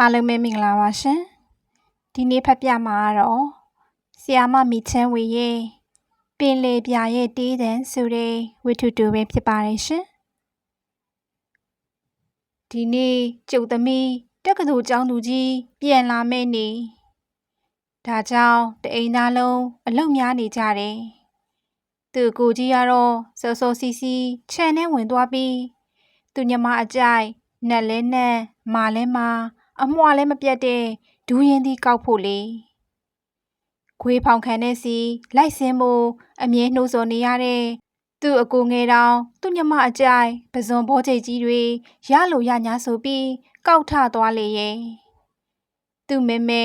အားလုံးပဲမင်္ဂလာပါရှင်ဒီနေ့ဖတ်ပြမှာကတော့ဆီယာမမီချမ်းဝေရဲ့ပင်လေပြာရဲ့တေးတန်ဆိုတဲ့ဝတ္ထုတူပဲဖြစ်ပါတယ်ရှင်ဒီနေ့ကျုပ်သမီးတက္ကသိုလ်ကျောင်းသူကြီးပြန်လာမယ့်နေ့ဒါကြောင့်တအိမ်သားလုံးအလုံများနေကြတယ်သူကိုကြီးကတော့စောစောစီစီခြံထဲဝင်သွားပြီးသူညမအကြိုက်နက်လဲနက်မာလဲမာ အမွှာလည်းမပြတ်တဲ့ဒူးရင်သီးကောက်ဖို့လေခွေးဖောင်ခံတဲ့စီလိုက်စင်းဖို့အမြဲနှိုးဆော်နေရတဲ့သူ့အကိုငယ်တောင်သူ့ညမအကြိုက်ပဇွန်ဘောချိတ်ကြီးတွေရလို့ရညာဆိုပြီးကောက်ထသွားလေရဲ့သူ့မဲမဲ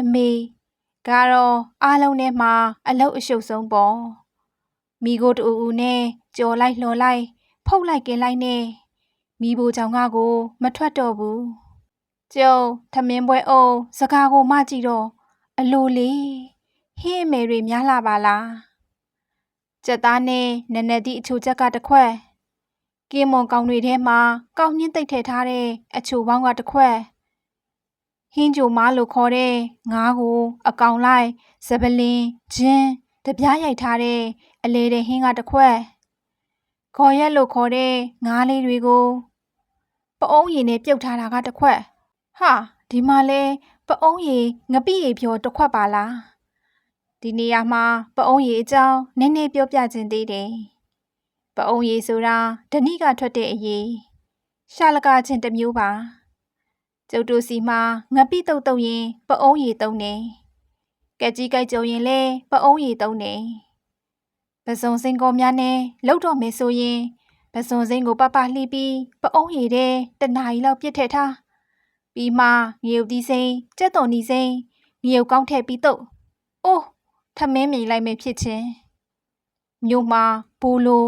အမေကတော့အားလုံးထဲမှာအလုတ်အရှုပ်ဆုံးပေါ့မိကိုတူဦးနဲ့ကြော်လိုက်လှော်လိုက် ဖုတ်လိုက်ကင်လိုက်နဲ့မိဘကြောင့်ကကို မထွက်တော့ဘူး ကျုံထမင်းပွဲအုံစကားကိုမကြည့်တော့အလိုလေးဟင်းအမေတွေများလာပါလားကြက်သားနဲ့နက်နက်ဒီအချိုချက်ကတစ်ခွက်ကင်းမွန်ကောင်တွေထဲမှာကောင်းညင်းသိပ်ထည့်ထားတဲ့အချိုပေါင်းကတစ်ခွက်ဟင်းကြိုမားလို့ခေါ်တဲ့ငါးကို အကောင်လိုက်စပလင်းဂျင်းတပြားရိုက်ထားတဲ့အလေတဲ့ဟင်းကတစ်ခွက်ခေါ်ရက်လို့ခေါ်တဲ့ငါးလေးတွေကိုပအုံးရည်နဲ့ပြုတ်ထားတာကတစ်ခွက် ဟာဒီမှာလဲပအုံးရည်ငပိရည်ဖြောတစ်ခွက်ပါလားဒီနေရာမှာပအုံးရည်အကြောင်းနည်းနည်းပြောပြခြင်းသေးတယ်ပအုံးရည်ဆိုတာဓဏိကထွက်တဲ့အရေးရှာလကချင်းတစ်မျိုးပါကျုပ်တို့စီမှာငပိတုတ်တုတ်ရင်ပအုံးရည်သုံးတယ်ကက်ကြီးကြိုက်ကြုံရင်လဲပအုံးရည်သုံးတယ်ပစုံစင်ကောများနဲ့လောက်တော့မယ်ဆိုရင်ပစုံစိမ့်ကိုပပလှီးပြီးပအုံးရည်တဲ့တနာရီလောက်ပြစ်ထည့်ထား ပြီးမှငရုတ်ဒီစိမ့်ကြက်တော်နီစိမ့်ငရုတ်ကောင်းထည့်ပြီးတော့အိုးထမင်းမြင်လိုက်မယ်ဖြစ်ချင်းမြို့မှာဘူလို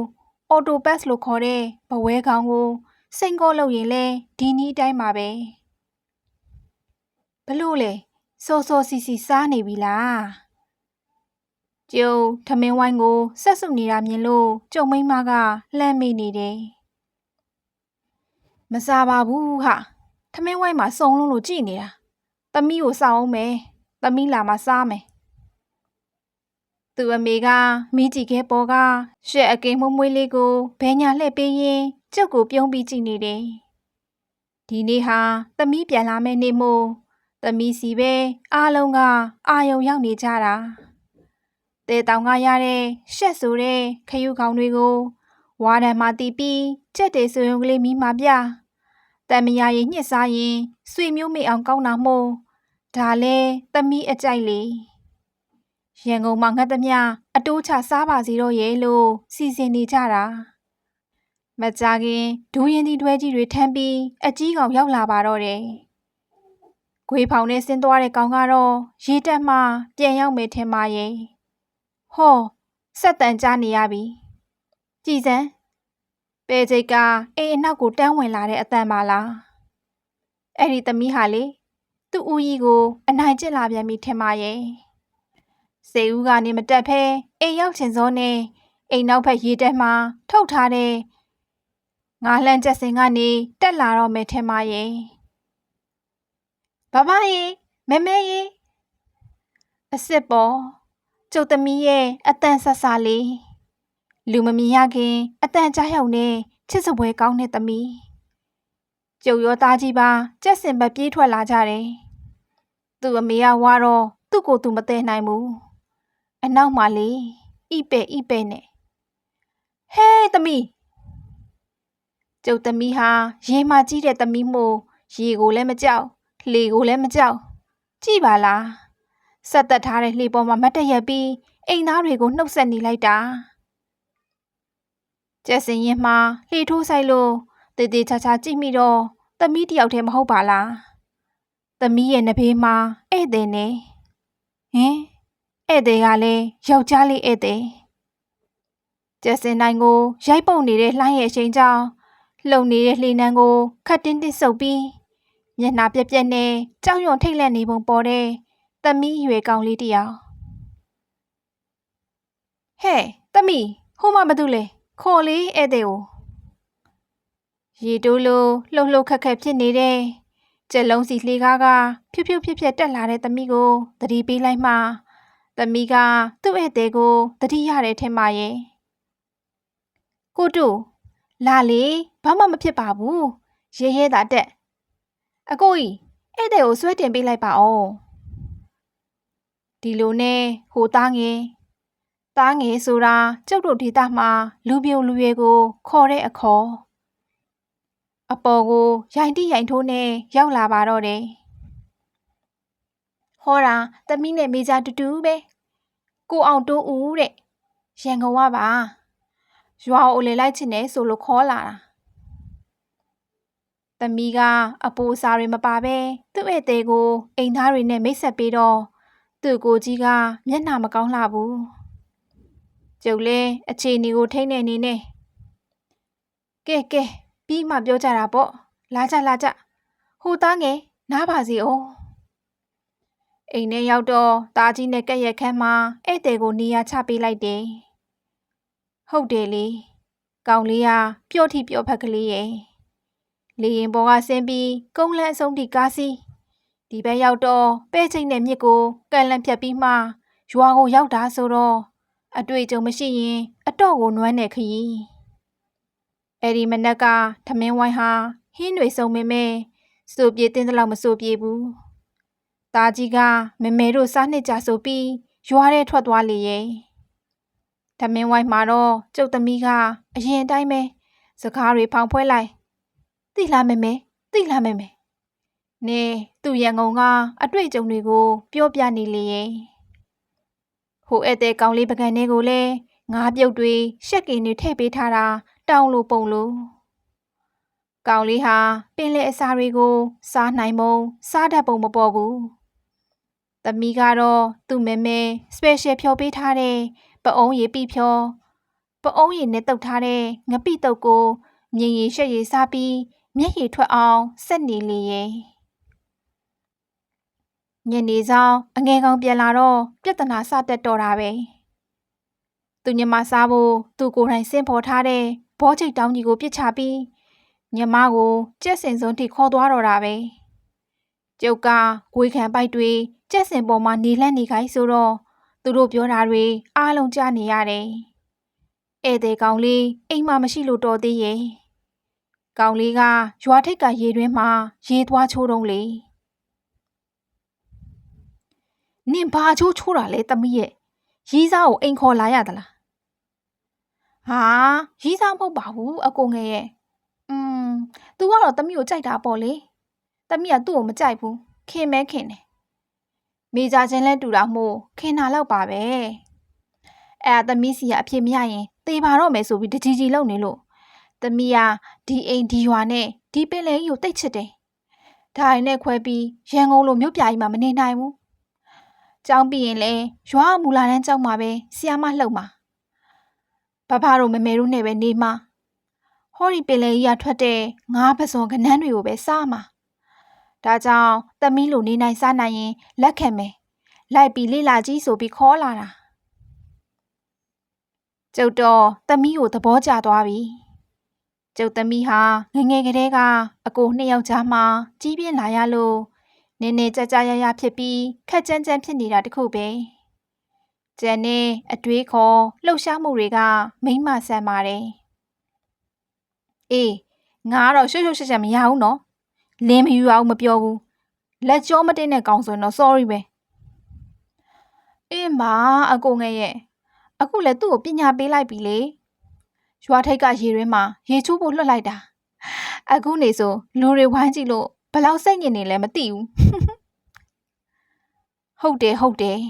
အော်တိုဘတ်လို့ခေါ်တဲ့ဘဝဲကောင်ကိုစိန်ကောလို့ရင်လဲဒီနီးတိုင်းမှာပဲဘလို့လေစောစောစီစီစားနေပြီလားကျုံထမင်းဝိုင်းကိုဆက်စုပ်နေတာမြင်လို့ကျုံမိန်းမကလှမ်းမိနေတယ်မစားပါဘူးဟာ ထမင်းဝိုင်းမှာစုံလုံးလို့ကြည်နေတာသမီးကိုစောင်းအောင်မယ်သမီးလာမှစားမယ်သူအမေကမိကြည့်ခဲပေါ်ကရှက်အကင်းမွမွေးလေးကိုဘဲညာလှည့်ပေးရင်ကျုပ်ကိုပြုံးပြီးကြည့်နေတယ်ဒီနေ့ဟာသမီးပြန်လာမယ့်နေ့မို့သမီးစီပဲအားလုံးကအာယုံရောက်နေကြတာတဲတောင်ကရတဲ့ရှက်ဆိုတဲ့ခယူကောင်တွေကိုဝါဒံမှာတီးပြီးကြက်တယ်ဆိုရုံကလေးမိမှာပြ တန်မယာရင်ညှစ်စားရင်ဆွေမျိုးမိအောင်ကောင်းတာမို့ဒါလဲသမီးအကြိုက်လေရန်ကုန်မှာငတ်သမျှအတိုးချစားပါစီတော့ရဲ့လို့စီစဉ်နေကြတာမကြခင်ဒူးရင်ဒီတွဲကြီးတွေထမ်းပြီးအကြီးကောင်ရောက်လာပါတော့တယ်။ဂွေဖောင်နဲ့ဆင်းသွားတဲ့ကောင်ကတော့ရေတက်မှပြန်ရောက်မယ်ထင်ပါရဲ့။ဟောဆက်တန်ကြားနေရပြီ။ကြည်စမ်း ပဲချိတ်ကအေးအနောက်ကိုတန်းဝင်လာတဲ့အတန်ပါလား။အဲ့ဒီသမီးဟာလေသူ့ဦးကြီးကိုအနိုင်ကျင့်လာပြန်ပြီထင်ပါရဲ့။စေဦးကနေမတက်ဖဲအိမ်ရောက်ချင်စောနဲ့အိမ်နောက်ဖက်ရေတက်မှထုတ်ထားတဲ့ငါလှမ်းချက်စင်ကနေတက်လာတော့မယ်ထင်ပါရဲ့ဘဘရေမမဲရေအစ်စ်ပေါ်ကျုပ်သမီးရဲ့အတန်ဆဆလေး လူမမြင်ရခင်အတန်ကြားရောက်နေချစ်စပွဲကောင်းတဲ့သမီးကျုပ်ရောသားကြီးပါကြက်စင်ပဲပြေးထွက်လာကြတယ်သူ့အမေကဝါတော့သူ့ကိုသူမသိနိုင်ဘူးအနောက်မှာလေဣပဲဣပဲနဲ့ဟဲ့သမီးကျုပ်သမီးဟာရေမှကြီးတဲ့သမီးမို့ရေကိုလည်းမကြောက်လှေကိုလည်းမကြောက်ကြည့်ပါလားဆက်သက်ထားတဲ့လှေပေါ်မှာမတ်တရက်ပြီးအိမ်သားတွေကိုနှုတ်ဆက်နေလိုက်တာ ကျက်စင်ရင်မှာလှေထိုးဆိုင်လို့တေးသေးချာချာကြည့်မိတော့သမီးတယောက်တည်းမဟုတ်ပါလားသမီးရဲ့နှဘေးမှာဧည့်သည်နေဟင်ဧည့်သည်ကလည်းယောက်ျားလေးဧည့်သည်ကျက်စင်နိုင်ကိုရိုက်ပုတ်နေတဲ့လှိုင်းရဲ့အချိန်ကြောင့်လှုပ်နေတဲ့လှေနံကိုခတ်တင်းတင်းဆုပ်ပြီးမျက်နှာပြက်ပြက်နဲ့ကြောက်ရွံ့ထိတ်လန့်နေပုံပေါ်တဲ့သမီးရွယ်ကောင်လေးတယောက်ဟဲ့သမီးဟိုမှမတူလေ ခေါ်လေးဧည့်သည်ကိုရေတိုးလိုလှုပ်လှုပ်ခက်ခက်ဖြစ်နေတဲ့ကျက်လုံးစီလှေကားကဖြူဖြူဖြက်ဖြက်တက်လာတဲ့သမီးကိုသတိပေးလိုက်မှသမီးကသူ့ဧည့်သည်ကိုသတိရတယ်ထင်ပါရဲ့ကိုတူလာလေဘာမှမဖြစ်ပါဘူးရဲရဲသာတက်အကိုကြီးဧည့်သည်ကိုဆွဲတင်ပေးလိုက်ပါအောင်ဒီလိုနဲ့ဟိုသားငယ် သားငယ်ဆိုတာကျုပ်တို့ဒေသမှာလူပြိုလူရွယ်ကိုခေါ်တဲ့အခေါ်အပေါ်ကိုရိုင်တိရိုင်ထိုးနဲ့ရောက်လာပါတော့တယ်ဟောတာသမီးနဲ့မိသားတူတူပဲကိုအောင်တိုးဦးတဲ့ရန်ကုန်ကပါရွာကိုလေလိုက်ချင်တယ်ဆိုလို့ခေါ်လာတာသမီးကအပူစာတွေမပါပဲသူ့ရဲ့တဲကိုအိမ်သားတွေနဲ့မိတ်ဆက်ပြီးတော့သူ့ကိုကြီးကမျက်နှာမကောင်းလှဘူး ကျုပ်လဲအခြေအနေကိုထိမ့်နေနေနဲ့ကဲကဲပြီးမှပြောကြတာပေါ့လာကြလာကြဟိုသားငယ်နားပါစီအောင်အိမ်ထဲရောက်တော့တာကြီးနဲ့ကက်ရက်ခန်းမှာဧည့်သည်ကိုနေရာချပေးလိုက်တယ်ဟုတ်တယ်လေကောင်လေးကပျော့ထိပျော့ဖက်ကလေးရဲ့လေရင်ပေါ်ကဆင်းပြီးကုန်းလန်းအဆုံးထိကားစီးဒီဘက်ရောက်တော့ပဲ့ချိတ်နဲ့မြစ်ကိုကန်လန့်ဖြတ်ပြီးမှရွာကိုရောက်တာဆိုတော့ အတွေ့အကြုံမရှိရင်အတော့ကိုနွမ်းနေခရီးအဲ့ဒီမနက်ကထမင်းဝိုင်းဟာဟင်းတွေစုံမင်းမဲစိုးပြေးတင်းတလောက်မစိုးပြေးဘူး။ตาကြီးကမမဲတို့စားနှစ်ကြဆိုပြီးရွာထဲထွက်သွားလေရဲ့။ထမင်းဝိုင်းမှာတော့ကျုပ်သမီးကအရင်အတိုင်းပဲစကားတွေဖောင်ဖွဲလိုက်။သိလားမမဲသိလားမမဲ။နေသူ့ရန်ကုန်ကအတွေ့အကြုံတွေကိုပြောပြနေလေရဲ့။ ဟိုဧည့်သည်ကောင်လေးပကံလေးကိုလည်းငါးပြုတ်တွေရှက်ကင်တွေထည့်ပေးထားတာတောင်းလို့ပုံလို့ကောင်လေးဟာပင်လေအစာတွေကို စားနိုင်မုံစားတတ်ပုံမပေါ်ဘူး။သမီးကတော့သူ့မဲမဲ special ဖြောပေးထားတဲ့ပအုံးရည်ပြဖြောပအုံးရည်နဲ့တုပ်ထားတဲ့ငပိတုပ်ကိုမြင်ရည်ရှက်ရည်စားပြီးမျက်ရည်ထွက်အောင်ဆက်နေလေရဲ့ ညနေဆောင်အငယ်ကောင်ပြန်လာတော့ပြဿနာစတက်တော့တာပဲသူညမစားဖို့သူကိုယ်တိုင်စင်ဖော်ထားတဲ့ဘောချိတ်တောင်းကြီးကိုပြစ်ချပြီးညမကိုကြက်စင်စုံထိခေါ်သွားတော့တာပဲကျုပ်ကဂွေခံပိုက်တွေကြက်စင်ပေါ်မှာနေလန့်နေခိုင်းဆိုတော့သူတို့ပြောတာတွေအားလုံးကြားနေရတယ်ဧည့်သည်ကောင်လေးအိမ်မှာမရှိလို့တော်သေးရဲ့ကောင်လေးကရွာထိပ်ကရေတွင်းမှာရေသွားချိုးတော့လေ နင်ဘာချိုးချိုးတာလဲသမီးရဲ့ရီးစားကိုအိမ်ခေါ်လာရသလားဟာရီးစားမဟုတ်ပါဘူးအကိုငယ်ရဲ့อืม तू ကတော့တမီးကိုကြိုက်တာပေါ့လေတမီးကသူ့ကိုမကြိုက်ဘူးခင်မဲခင်တယ်မိကြချင်းလဲတူတာမို့ခင်တာတော့ပါပဲအဲ့ဒါတမီးစီကအဖြစ်မရရင်တေးပါတော့မယ်ဆိုပြီးတကြီးကြီးလုံနေလို့တမီးကဒီအိမ်ဒီရွာနဲ့ဒီပင်လယ်ကြီးကိုတိတ်ချစ်တယ်ဒါရင်နဲ့ခွဲပြီးရန်ကုန်လိုမြို့ပြကြီးမှာမနေနိုင်ဘူး ကျောင်းပြီးရင်လဲရွာမူလာတန်းကျောင်းမှာပဲဆီယာမလှုပ်မှာဘဘတို့မမေတို့နဲ့ပဲနေမှာဟောဒီပင်လယ်ကြီးကထွက်တဲ့ငါးပစွန်ကနန်းတွေကိုပဲစားမှာဒါကြောင့်သမီးလိုနေနိုင်စားနိုင်ရင်လက်ခံမယ်လိုက်ပြီးလိလာကြီးဆိုပြီးခေါ်လာတာကျုပ်တော့သမီးကိုသဘောကျသွားပြီကျုပ်သမီးဟာငငယ်ကလေးကအကိုနှစ်ယောက်ကြားမှာကြီးပြင်းလာရလို့ နည်းနည်းကြကြရရဖြစ်ပြီးခက်ကြမ်းကြမ်းဖြစ်နေတာတခုပဲကျန်တဲ့အတွေးခေါ်လှုပ်ရှားမှုတွေကမိမဆန်ပါတယ်အေးငါကတော့ရှုပ်ရှုပ်ရှက်ရှက်မရဘူးနော်လင်းမယူအောင်မပြောဘူးလက်ကြောမတင်တဲ့ကောင်ဆိုရင်တော့ sorry ပဲအေးမအကိုငယ်ရဲ့အခုလည်းသူ့ကိုပညာပေးလိုက်ပြီလေရွာထိပ်ကရေရင်းမှာရေချိုးဖို့လွှတ်လိုက်တာအခုနေဆိုလူတွေဝိုင်းကြည့်လို့ဘ လောက်စိတ်ညစ်နေလဲမသိဘူးဟုတ်တယ်ဟုတ်တယ်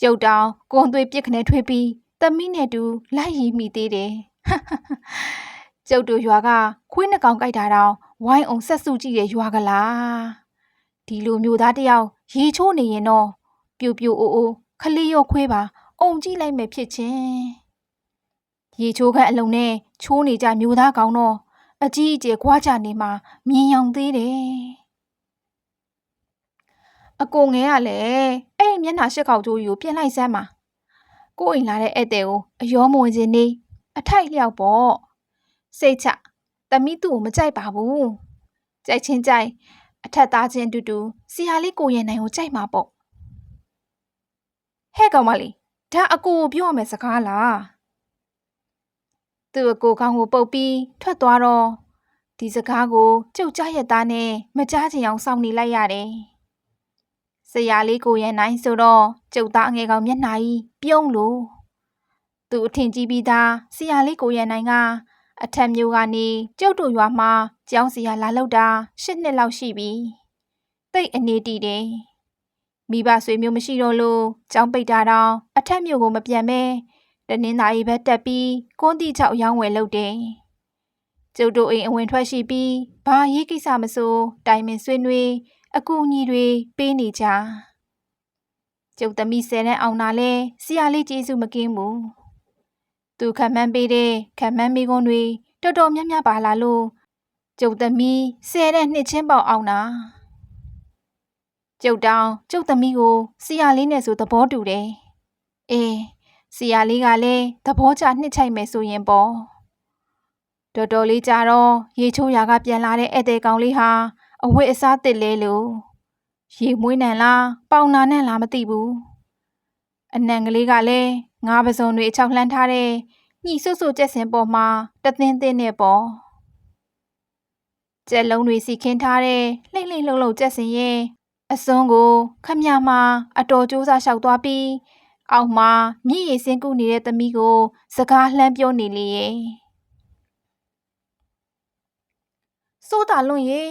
ကျုပ်တောင်ကွန်သွေးပြစ်ခနဲ့ထွေးပြီးသမီးနဲ့တူလိုက်ရီမိသေးတယ်ကျုပ်တို့ရွာကခွေးနှကောင်ကြိုက်တာတော့ဝိုင်းအောင်ဆက်စုကြည့်ရရွာကလားဒီလိုမျိုးသားတယောက်ရေချိုးနေရင်တော့ပြူပြူအိုးအိုးခလေးရောခွေးပါအုံကြည့်လိုက်မယ်ဖြစ်ချင်းရေချိုးခန့်အလုံးနဲ့ချိုးနေကြမျိုးသားကောင်တော့ အကြီးအကျယ်ကွာကြနေမှမြင်ရောင်သေးတယ်အကိုငယ်ကလည်းအဲ့ဒီမျက်နှာရှက်ခေါက်ကြိုးကြီးကိုပြင်လိုက်စမ်းပါကိုအိမ်လာတဲ့ဧည့်သည်ကိုအယောမဝင်ခြင်းနေအထိုက်လျောက်ပေါ့စိတ်ချတမိသူ့ကိုမကြိုက်ပါဘူးကြိုက်ချင်းကြိုက်အထက်သားချင်းအတူတူဆရာလေးကိုရင်နိုင်ကိုကြိုက်မှာပေါ့ဟဲ့ကောင်မလေးဒါအကိုကိုပြောရမယ်စကားလား သူ့အကိုကောင်းကိုပုတ်ပြီးထွက်သွားတော့ဒီစကားကိုကျုပ်ကြားရသားနဲ့မကြားချင်အောင်စောင့်နေလိုက်ရတယ်ဆရာလေးကိုရင်နိုင်ဆိုတော့ကျုပ်သားအငယ်ကောင်မျက်နှာကြီးပြုံးလို့သူအထင်ကြီးပြီးသားဆရာလေးကိုရင်နိုင်ကအထက်မျိုးကနေကျုပ်တို့ရွာမှာကျောင်းစီရလာလောက်တာ၈နှစ်လောက်ရှိပြီတိတ်အနေတည်တယ်မိဘဆွေမျိုးမရှိတော့လို့ကျောင်းပိတ်တာတော့အထက်မျိုးကိုမပြန်မဲ တနင်္သာရီဘက်တက်ပြီးကွန်းတိချောက်ရောင်းဝယ်လုပ်တယ်ကျုပ်တို့အိမ်အဝင်ထွက်ရှိပြီးဘာရေးကိစ္စမစိုးတိုင်ပင်ဆွေးနွေးအကူအညီတွေပေးနေကြကျုပ်သမီးဆယ်တဲ့အောင်နာလဲဆရာလေးကျေးဇူးမကင်းဘူးသူခံမှန်းပေးတဲ့ခံမှန်းမိကွန်းတွေတော်တော်များများပါလာလို့ကျုပ်သမီးဆဲတဲ့နှစ်ချင်းပေါအောင်နာကျုပ်တောင်ကျုပ်သမီးကိုဆရာလေးနဲ့ဆိုသဘောတူတယ်အေး ဆရာလေးကလည်းသဘောကျနှစ်ချိုက်မယ်ဆိုရင်ပေါ့တော်တော်လေးကြာတော့ရေချိုးရာကပြန်လာတဲ့ဧည့်သည်ကောင်လေးဟာအဝတ်အစားတစ်လဲလို့ရေမွေးနံလားပေါင်နာနဲ့လားမသိဘူးအနံကလေးကလည်းငါးပစုံတွေအချောက်လှမ်းထားတဲ့ညှိဆွဆွကြက်စင်ပေါ်မှာတသင်းသင်းနဲ့ပေါ့ကြက်လုံးတွေစီခင်းထားတဲ့လှိမ့်လှိမ့်လှုပ်လှုပ်ကြက်စင်ရဲ့အစွန်းကိုခမရမှာအတော်ကြိုးစားလျှောက်သွားပြီး အောက်မှာမြည်ရည်စင်းကူနေတဲ့သမီးကို စကားလှမ်းပြောနေလေရဲ့စိုးတာလွန့်ရေ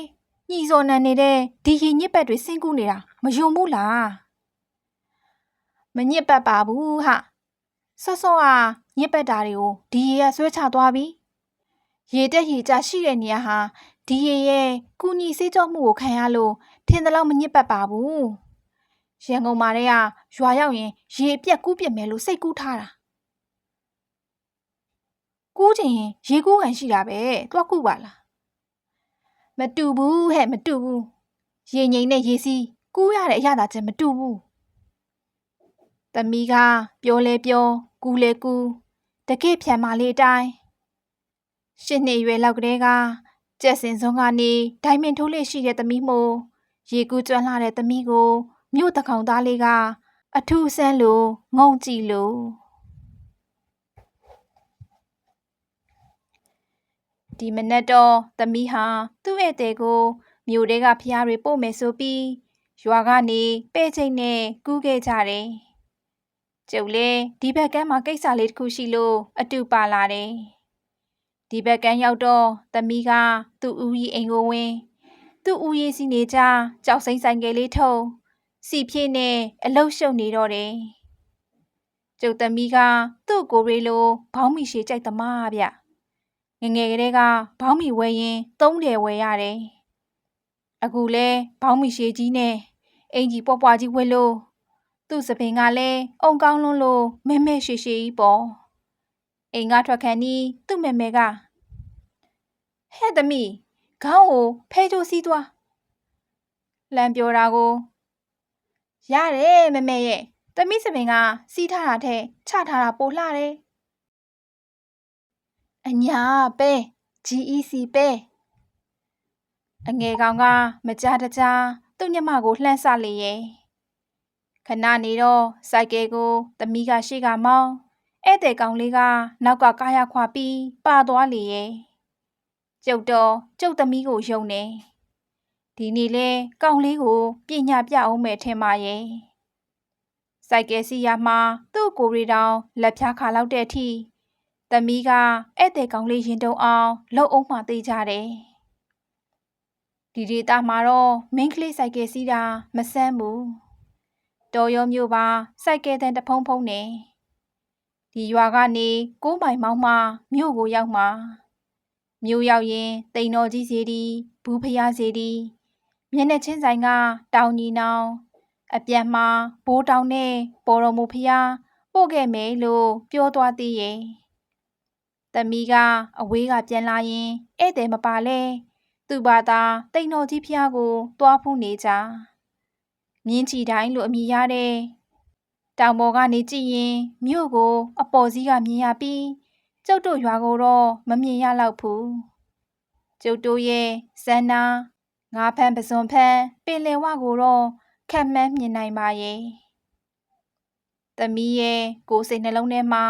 ညီစော်နန်နေတဲ့ဒီရင်ညစ်ပတ်တွေစင်းကူနေတာမယုံဘူးလားမညစ်ပတ်ပါဘူးဟာဆော့ဆော့ကညစ်ပတ်တာတွေကိုဒီရေကဆွဲချသွားပြီရေတက်ရေကြရှိတဲ့နေရာဟာဒီရေရဲ့ကုညီစေးကြောမှုကိုခံရလို့ထင်သလောက်မညစ်ပတ်ပါဘူးရန်ကုန်မှာတည်းက ရွာရောက်ရင်ရေပြက်ကူးပြက်မယ်လို့စိတ်ကူးထားတာကူးချင်ရင်ရေကူးကန်ရှိတာပဲတွားကူးပါလားမတူဘူးဟဲ့မတူဘူးရေငိမ့်နဲ့ရေစီးကူးရတဲ့အရသာချက်မတူဘူးသမီးကပြောလဲပြောကူလဲကူတကယ့်ဖြံမာလေးအတိုင်းရှစ်နှစ်ရွယ်လောက်ကလေးကကြက်စင်စုံကနေဒိုင်မင်ထိုးလေးရှိတဲ့သမီးမို့ရေကူးကျွမ်းလာတဲ့သမီးကိုမြို့တကောင်သားလေးက အထူးဆန်းလို့ငုံကြည့်လို့ဒီမနက်တော့သမီးဟာသူ့ဧည့်သည်ကိုမြို့တဲကဖျားတွေပို့မယ်ဆိုပြီးရွာကနေပဲ့ချိန်နဲ့ကူးခဲ့ကြတယ်။ကျုပ်လည်းဒီဘက်ကမ်းမှာကိစ္စလေးတစ်ခုရှိလို့အတူပါလာတယ်။ဒီဘက်ကမ်းရောက်တော့သမီးကသူ့ဦးကြီးအိမ်ကိုဝင် သူ့ဦးရေးစီနေကြကြောက်စိမ့်ဆိုင်ကလေးထုံ စီဖြည့်နဲ့အလုတ်ရှုပ်နေတော့တယ်။ကျုပ်သမီးကသူ့ကိုရေလိုဘောင်းမီရှည်ကြိုက်သမားဗျ။ငငယ်ကလေးကဘောင်းမီဝဲရင်သုံးတယ်ဝဲရတယ်။အခုလဲဘောင်းမီရှည်ကြီးနဲ့အင်ကြီးပွားပွားကြီးဝဲလို့သူ့စပင်ကလည်းအုံကောင်းလွန်းလို့မဲမဲရှည်ရှည်ကြီးပေါ့။အိမ်ကထွက်ခန်းနီးသူ့မဲမဲကဟဲ့သမီးခေါင်းကိုဖဲချိုးစီးသွားလမ်းပြောတာကို ရတယ်မမေရဲ့သမီးစပင်ကစီးထားတာထက်ချထားတာပိုလှတယ်အညာပဲ GEC ပဲအငယ်ကောင်ကမကြတကြားသူ့ညမကိုလှမ်းဆလေရဲ့ခဏနေတော့စိုက်ကယ်ကိုသမီးကရှေ့ကမောင်းဧည့်သည်ကောင်လေးကနောက်ကကားရခွာပြီးပါသွားလေရဲ့ကျုပ်တော့ကျုပ်သမီးကိုယုံနေ ဒီနေ့လဲကောင်လေးကိုပညာပြအောင်မယ်ထင်ပါရဲ့စိုက်ကယ်စီယာမှာသူ့ကိုရီတောင်လက်ဖြားခါလောက်တဲ့အထိသမီးကဧည့်သည်ကောင်လေးရင်တုံအောင်လှုပ်အောင်မှသေးကြတယ်ဒီဒေတာမှာတော့မင်းကလေးစိုက်ကယ်စီးတာမဆန်းဘူးတော်ရုံမျိုးပါစိုက်ကယ်တဲ့တဖုံဖုံနေဒီရွာကနေကိုးမိုင်မောင်းမှမြို့ကိုရောက်မှာမြို့ရောက်ရင်တိန်တော်ကြီးစီဒီဘူးဖျားစီဒီ မျက်နှာချင်းဆိုင်ကတောင်ကြီးနောင်အပြန်မှာဘိုးတောင်နဲ့ပေါ်တော်မူဖျားပို့ခဲ့မယ်လို့ပြောသွားသေးရဲ့သမီးကအဝေးကပြန်လာရင်ဧည့်သည်မပါလဲသူ့ဘာသာတိန်တော်ကြီးဖျားကို သွားဖူးနေကြမြင်းချီတိုင်းလို့အမည်ရတဲ့တောင်ပေါ်ကနေကြည့်ရင်မြို့ကို အပေါ်စီးကမြင်ရပြီးကျုပ်တို့ရွာကိုတော့မမြင်ရတော့ဘူးကျုပ်တို့ရဲ့စန္နာ ငငါဖန်ပစွန်ဖန်ပင်လယ်ဝကိုတော့ခက်မှန်းမြင်နိုင်ပါရဲ့သမီးရဲ့ကိုယ်စိတ်နှလုံးထဲမှာ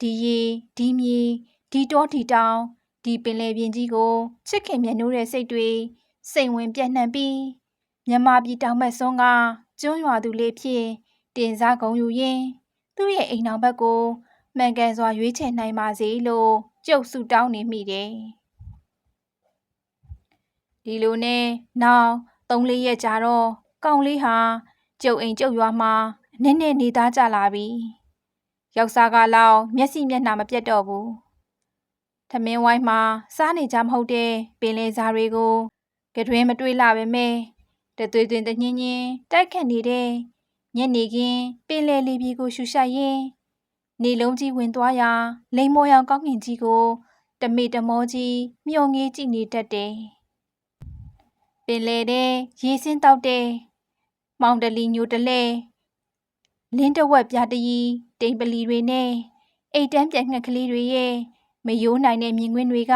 ဒီရီဒီမြေဒီတောဒီတောင်ဒီပင်လယ်ပြင်ကြီးကိုချစ်ခင်မြတ်နိုးတဲ့စိတ်တွေစိတ်ဝင်ပြန့်နှံ့ပြီးမြမပြည်တောင်ဘက်စွန်းကကျွန်းရွာသူလေးဖြစ်တင်စားကုန်ယူရင်းသူ့ရဲ့အိမ်နောက်ဘက်ကိုမှန်ကန်စွာရွေးချယ်နိုင်ပါစေလို့ကြုတ်ဆူတောင်းနေမိတယ် ဒီလိုနဲ့နောက်သုံးလေးရက်ကြာတော့ကောင်လေးဟာကျုပ်အိမ်ကျုပ်ရွာမှာနည်းနည်းနေသားကြလာပြီယောက်ျားကလောက်မျက်စိမျက်နှာမပြတ်တော့ဘူးထမင်းဝိုင်းမှာစားနေကြမဟုတ်တဲ့ပင်လယ်စားတွေကိုကတွင်မတွေးလာပဲမဲ့တသွေးသွင်းတညင်းချင်းတိုက်ခတ်နေတဲ့ညနေခင်းပင်လယ်လေးပြည်ကိုရှူရှိုက်ရင်နေလုံးကြီးဝင်သွားရာလိမ်မော်ရောင်ကောင်းကင်ကြီးကို တမေတမောကြီးမျောငေးကြည့်နေတတ်တယ် ပင်လေတဲ့ရေစင်းတောက်တဲ့မောင်တလီညိုတလဲလင်းတဝက်ပြတရီတိမ်ပလီတွေနဲ့အိတ်တန်းပြက်ငှက်ကလေးတွေရဲ့မယိုးနိုင်တဲ့မြင်ကွင်းတွေက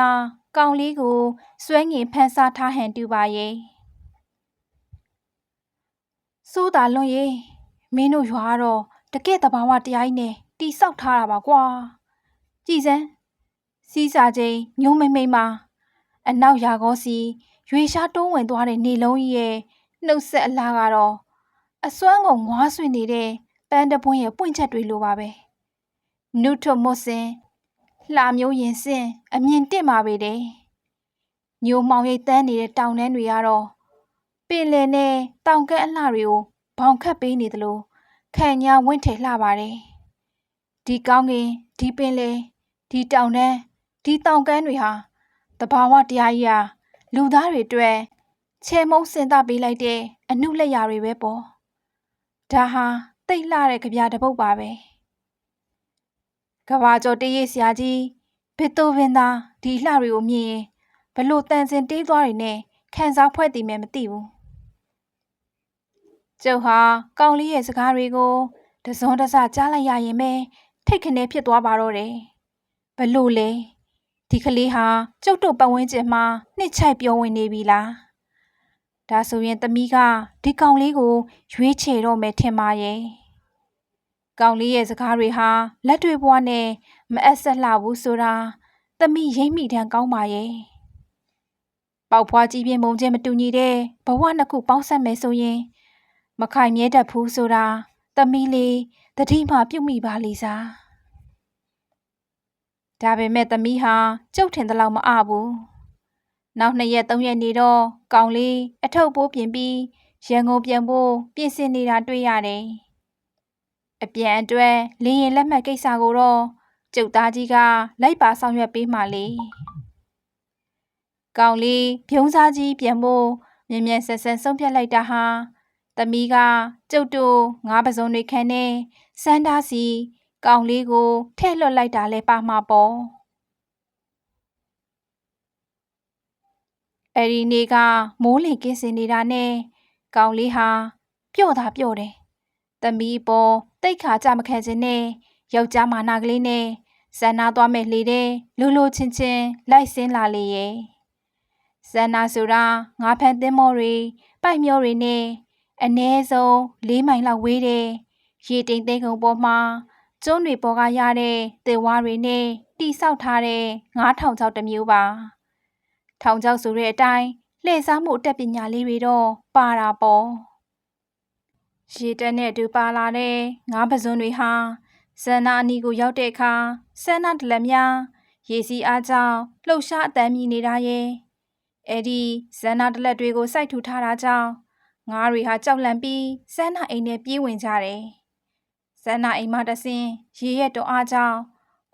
ကောင်လေးကိုစွဲငင်ဖန်ဆားထားဟန်တူပါရဲ့စိုးတာလွန်ရေမင်းတို့ရွာတော့တကယ့်တဘာဝတရားကြီးနဲ့တီဆောက်ထားတာပါကွာကြည်စမ်းစီးစာချင်းညုံမိမ့်မိမ့်မှာအနောက်ရာကောစီ ရွေရှားတုံးဝင်သွားတဲ့နေလုံးကြီးရဲ့နှုတ်ဆက်အလားကတော့အစွမ်းကုန်ငွားဆွင်နေတဲ့ပန်းတပွင့်ရဲ့ပွင့်ချက်တွေလိုပါပဲနုထွတ်မွတ်စင်လှမျိုးရင်စင်အမြင်တင့်ပါပေတယ်ညိုမှောင်ရိပ်တန်းနေတဲ့တောင်တန်းတွေကတော့ပင်လယ်နဲ့တောင်ကဲအလှတွေကိုဘောင်ခတ်ပေးနေသလိုခံညာဝင့်ထည်လှပါတယ်ဒီကောင်းကင်ဒီပင်လယ်ဒီတောင်တန်းဒီတောင်ကန်းတွေဟာတဘာဝတရားကြီးဟာ လူသားတွေအတွက်ချဲမုံစင်သပေးလိုက်တဲ့အနုလက်ရာတွေပဲပေါ့ဒါဟာတိတ်လှတဲ့ကြပြတပုတ်ပါပဲကဘာကျော်တရေးဆရာကြီးဘစ်တိုဗင်သာဒီလှတွေကိုမြင်ရင်ဘလို့တန်စင်တေးသွားတွေနဲ့ခံစားဖွဲ့တည်မယ်မသိဘူးကျုပ်ဟာကောင်းလေးရဲ့စကားတွေကိုတစုံတစကြားလိုက်ရရင်ပဲထိတ်ခနဲဖြစ်သွားပါတော့တယ်ဘလို့လဲ ဒီကလေးဟာကျုပ်တို့ပတ်ဝန်းကျင်မှာနှစ်ချိုက်ပြောဝင်နေပြီလားဒါဆိုရင်သမီးကဒီကောင်လေးကို ရွေးချယ်တော့မယ်ထင်ပါရဲ့ကောင်လေးရဲ့စကားတွေဟာလက်တွေဘွားနဲ့မအပ်ဆက်လှဘူးဆိုတာသမီးရိမ့်မိတန်းကောင်းပါရဲ့ပေါက်ဖွားကြီးပြင်းမုံချင်းမတူညီတဲ့ဘဝနှစ်ခုပေါင်းဆက်မယ်ဆိုရင် မခိုင်မြဲတတ်ဘူးဆိုတာသမီးလေးတတိမှပြုတ်မိပါလိမ့်စား ဒါပေမဲ့သမီးဟာကြုတ်ထင်သလောက်မအဘူးနောက်နှစ်ရက်သုံးရက်နေတော့ကောင်လေးအထုပ်ပိုးပြင်ပြီးရန်ကုန်ပြန်ဖို့ပြင်ဆင်နေတာတွေ့ရတယ်အပြန်အတွက်လင်းရင်လက်မှတ်ကိစ္စကိုတော့ကျုပ်သားကြီးကလိုက်ပါဆောင်ရွက်ပေးမှလေကောင်လေးဖြုံးစားကြီးပြန်ဖို့မြင်မြန်ဆက်ဆက်ဆုံးဖြတ်လိုက်တာဟာသမီးကကျုပ်တို့ငါးပစုံတွေခန်းနဲ့စန္ဒာစီ ကောင်လေးကိုထဲ့လွတ်လိုက်တာလဲပါမှာပေါ့အဲ့ဒီနေ့ကမိုးလင်ကင်းစင်နေတာနဲ့ကောင်လေးဟာပျော့တာပျော့တယ်။သမီးပေါ်တိတ်ခါကြမခံခြင်းနဲ့ယောက်ျားမာနာကလေးနဲ့ဇန်နာသွားမဲ့လေတဲ့လူလူချင်းချင်းလိုက်စင်းလာလေရဲ့။ဇန်နာဆိုတာငါဖန်သင်းမောတွေပိုက်မျောတွေနဲ့အ ਨੇ ဆုံး၄မိုင်လောက်ဝေးတဲ့ရေတိမ်သိမ်းကုန်းပေါ်မှာ ကျွန်းတွေပေါ်ကရတဲ့သေဝါးတွေနဲ့တိဆောက်ထားတဲ့ငါးထောင်ချောက်တစ်မျိုးပါထောင်ချောက်ဆိုတဲ့အတိုင်းလှည့်စားမှုအတတ်ပညာလေးတွေတော့ပါတာပေါ့ရေတက်နဲ့အတူပါလာတဲ့ငါးပစွန်းတွေဟာဆန္နာအနီကိုရောက်တဲ့အခါဆန္နာတလက်များရေစီအားကြောင့်လှုပ်ရှားအတမ်းမြည်နေတာရဲ့အဲ့ဒီဇန္နာတလက်တွေကိုစိုက်ထူထားတာကြောင့်ငါးတွေဟာကြောက်လန့်ပြီးဆန္နာအိမ်ထဲပြေးဝင်ကြတယ် ဇန်နာအိမ်မတဆင်းရေရဲ့တွန်းအားကြောင့်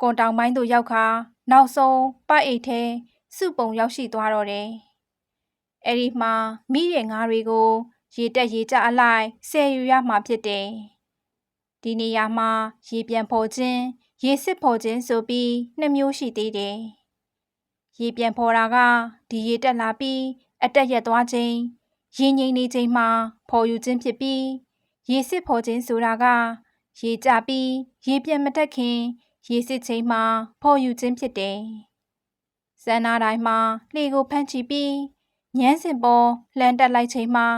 ကွန်တောင်ပိုင်းသို့ရောက်ခါနောက်ဆုံးပိုက်အိတ်ထဲစုပုံရောက်ရှိသွားတော့တယ်။အဲ့ဒီမှာမိတဲ့ငါးတွေကိုရေတက်ရေကျအလိုက်ဆယ်ယူရမှာဖြစ်တယ်။ဒီနေရာမှာရေပြန်ဖော်ခြင်းရေစစ်ဖော်ခြင်းဆိုပြီးနှစ်မျိုးရှိသေးတယ်။ရေပြန်ဖော်တာကဒီရေတက်လာပြီးအတက်ရက်သွားခြင်းရေငိမ့်နေခြင်းမှာဖော်ယူခြင်းဖြစ်ပြီးရေစစ်ဖော်ခြင်းဆိုတာက ရေကြပြီးရေပြတ်မတက်ခင်ရေစစ်ချိန်မှာဖော်ယူခြင်းဖြစ်တယ်။ဇန်နာတိုင်းမှာလှေကိုဖမ်းချီပြီးညမ်းစင်ပေါ်လှမ်းတက်လိုက်ချိန်မှာ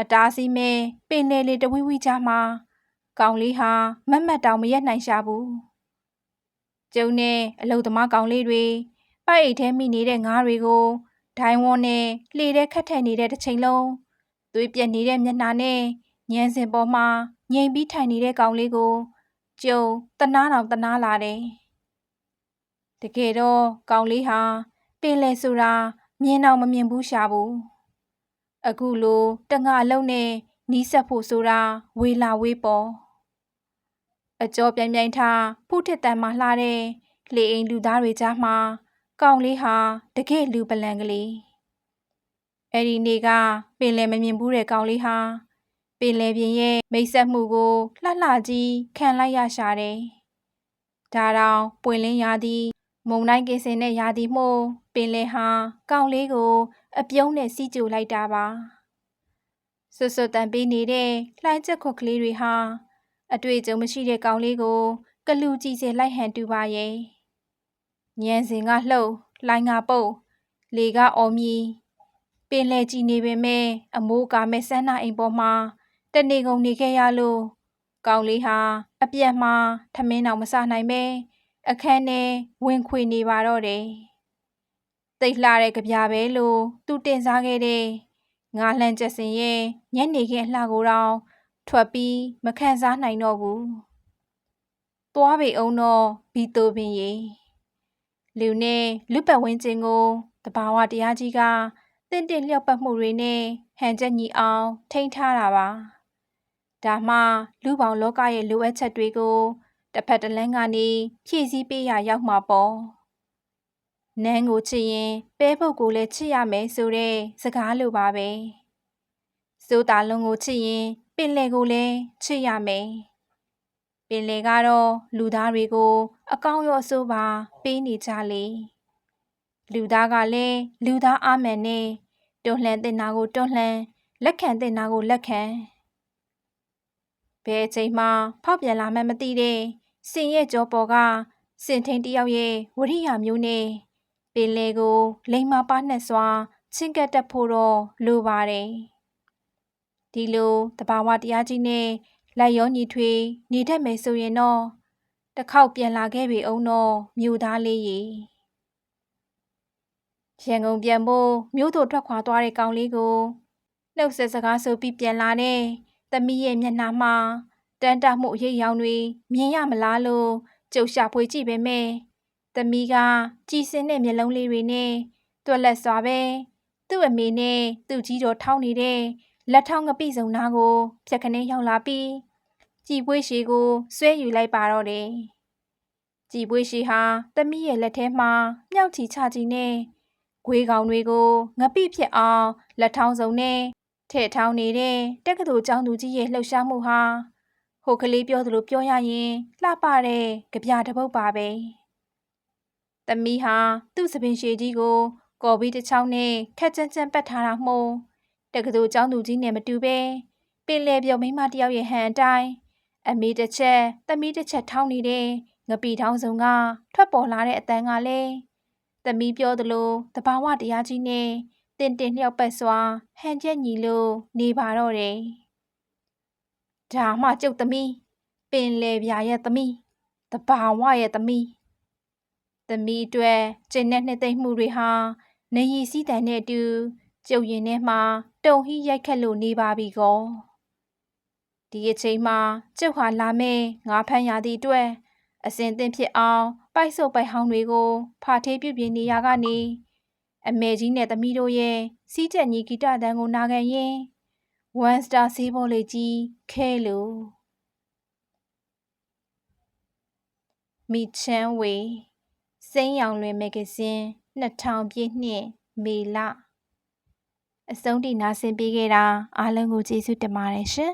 အတားစီမဲပင်လေလေတဝီဝီကြားမှာကောင်လေးဟာမတ်မတ်တောင်မရက်နိုင်ရှာဘူးကျုံနဲ့အလုသမားကောင်လေးတွေပိုက်အိတ်ထဲမိနေတဲ့ငါးတွေကိုဒိုင်းဝန်းနဲ့လှေထဲခတ်ထည့်နေတဲ့တစ်ချိန်လုံးသွေးပြက်နေတဲ့မျက်နှာနဲ့ညံစင်ပေါ်မှာ ငြိမ်ပြီးထိုင်နေတဲ့ကောင်လေးကိုကျုံတနာတော်တနာလာတယ်။တကယ်တော့ကောင်လေးဟာပင်လေဆိုတာမြင်တော့မမြင်ဘူးရှာဘူး။အခုလိုတငါလုံးနဲ့နီးဆက်ဖို့ဆိုတာဝေလာဝေးပေါ်အကျော်ပြိုင်ပြိုင်ထားဖုထစ်တန်မှလှတဲ့လေအိမ်လူသားတွေကြားမှာကောင်လေးဟာတကယ့်လူပလန်ကလေးအဲ့ဒီနေ့ကပင်လယ်မမြင်ဘူးတဲ့ကောင်လေးဟာပ င်လယ်ပြင်ရဲ့မိတ်ဆက်မှုကိုလှလှကြီးခံလိုက်ရရှာတယ်ဒါတောင်ပွင့်လင်းရာသီမုံတိုင်းကိစင်နဲ့ရာသီမှုပင်လယ်ဟာကောင်လေးကို အပြုံးနဲ့စီးကြိုလိုက်တာပါဆွဆွတန်ပေးနေတဲ့လှိုင်းချက်ခွက်ကလေးတွေဟာအတွေ့အကြုံမရှိတဲ့ကောင်လေးကို ကလူကြည့်စေလိုက်ဟန်တူပါရဲ့ညံစင်ကလှုပ်လိုင်းကပုတ်လေကအော်မြီပင်လေကြည်နေပေမဲ့အမိုးကမဲ့ဆန်းနာအိမ်ပေါ်မှာ တနေကုန်နေခဲ့ရလို့ကောင်လေးဟာအပြက်မှာထမင်းအောင်မစားနိုင်ပဲအခန်းထဲဝင်ခွေနေပါတော့တယ်တိတ်လှတဲ့ကြပြပဲလို့သူတင်စားခဲ့တဲ့ငါလှန်ချက်စင်ရဲ့ညနေခင်းအလှကိုတော့ထွက်ပြီးမခံစားနိုင်တော့ဘူးသွားပေအောင်တော့ဘီတိုပင်ရေလူနဲ့လူပတ်ဝန်းကျင်ကိုတဘာဝတရားကြီးကတင့်တင့်လျော့ပတ်မှုတွေနဲ့ဟန်ချက်ညီအောင်ထိန်းထားတာပါ ဒါမှလူပေါင်းလောကရဲ့လိုအပ်ချက်တွေကိုတစ်ဖက်တစ်လမ်းကနေဖြည့်ဆည်းပေးရရောက်မှာပေါ့နန်းကိုချစ်ရင်ပဲပုတ်ကိုလည်းချစ်ရမယ်ဆိုတဲ့စကားလိုပါပဲစိုးတာလုံးကိုချစ်ရင်ပင်လယ်ကိုလည်းချစ်ရမယ်ပင်လယ်ကတော့လူသားတွေကို အကောင်းရောအဆိုးပါပေးနေကြလေလူသားကလည်းလူသားအမှန်နဲ့တွန်းလှန်တင်နာကိုတွန်းလှန်လက်ခံတင်နာကိုလက်ခံ ဘယ်အချိန်မှဖောက်ပြန်လာမှမသိတဲ့စင်ရဲ့ကြောပေါ်ကစင်ထင်းတယောက်ရဲ့ဝရိယမျိုးနဲ့ပင်လေကို လိမ်မာပါနှက်စွာချင်းကပ်တက်ဖို့တော့လိုပါတယ်ဒီလိုတဘာဝတရားကြီးနဲ့လိုက်ရောညီထွေနေတတ်မယ်ဆိုရင်တော့တစ်ခေါက်ပြန်လာခဲ့ပြီအောင်တော့မြို့သားလေးရေရန်ကုန်ပြန်ဖို့မြို့တို့ထွက်ခွာသွားတဲ့ကောင်လေးကိုနှုတ်ဆက်စကားဆိုပြီးပြန်လာတဲ့ သမီးရဲ့မျက်နှာမှာတန်တမှုအရေးရောင်တွေမြင်ရမလားလို့ကြုံရှာဖွေကြည့်ပေမဲ့သမီးကကြည်စင်းတဲ့မျက်လုံးလေးတွေနဲ့တွက်လက်စွာပဲသူ့အမေနဲ့သူ့ကြီးတော်ထောင်းနေတဲ့လက်ထောင်းငပိစုံနာကိုဖြက်ခနဲရောက်လာပြီးကြည်ပွေးရှိကိုဆွဲယူလိုက်ပါတော့တယ်ကြည်ပွေးရှိဟာသမီးရဲ့လက်ထဲမှာမြောက်ချီချချီနဲ့ဂွေးကောင်တွေကိုငပိဖြစ်အောင်လက်ထောင်းစုံနဲ့ ထဲ့ထောင်းနေတဲ့တက္ကသိုလ်ကျောင်းသူကြီးရဲ့လှုပ်ရှားမှုဟာဟိုကလေးပြောသလိုပြောရရင်လှပတဲ့ကြပြတပုတ်ပါပဲ။သမီးဟာသူ့စပင်ရှည်ကြီးကိုကော်ဘီတစ်ချောင်းနဲ့ခက်ကြမ်းကြမ်းပတ်ထားတာမှုတက္ကသိုလ်ကျောင်းသူကြီးနဲ့မတူပဲပင်လေပြုံမိမတယောက်ရဲ့ဟန်အတိုင်းအမေတစ်ချက်သမီးတစ်ချက်ထောင်းနေတဲ့ငပီထောင်းစုံကထွက်ပေါ်လာတဲ့အတန်းကလည်းသမီးပြောသလိုတဘာဝတရားကြီးနဲ့ တင်တင်လျောက်ပတ်စွာဟန်ချက်ညီလို့နေပါတော့တယ်။ဒါမှကျုပ်သမီးပင်လေပြာရဲ့သမီးတဘာဝရဲ့သမီးသမီးအတွက်ကျင့်တဲ့နှစ်သိမ့်မှုတွေဟာနေရီစည်းတန်တဲ့အတူကျုပ်ရင်ထဲမှာတုံဟိရိုက်ခတ်လို့နေပါပြီကောဒီအချိန်မှာကျုပ်ဟာလာမဲ့ငါဖမ်းရသည့်အတွက်အစဉ်သင့်ဖြစ်အောင်ပိုက်ဆုပ်ပိုက်ဟောင်းတွေကိုဖာထေးပြုပြင်နေရကနေ အမေကြီးနဲ့သမီးတို့ရဲ့စီးချက်ညီဂီတတန်းကိုနာခံရင် one star ဆေးဘောလေးကြီးခဲလို့မိချမ်းဝေစိမ်းရောင်လွင်မဂ္ဂဇင်း2000ပြည့်နှစ်မေလအဆုံးထိနားဆင်ပေးခဲ့တာအားလုံးကိုကျေးဇူးတင်ပါတယ်ရှင်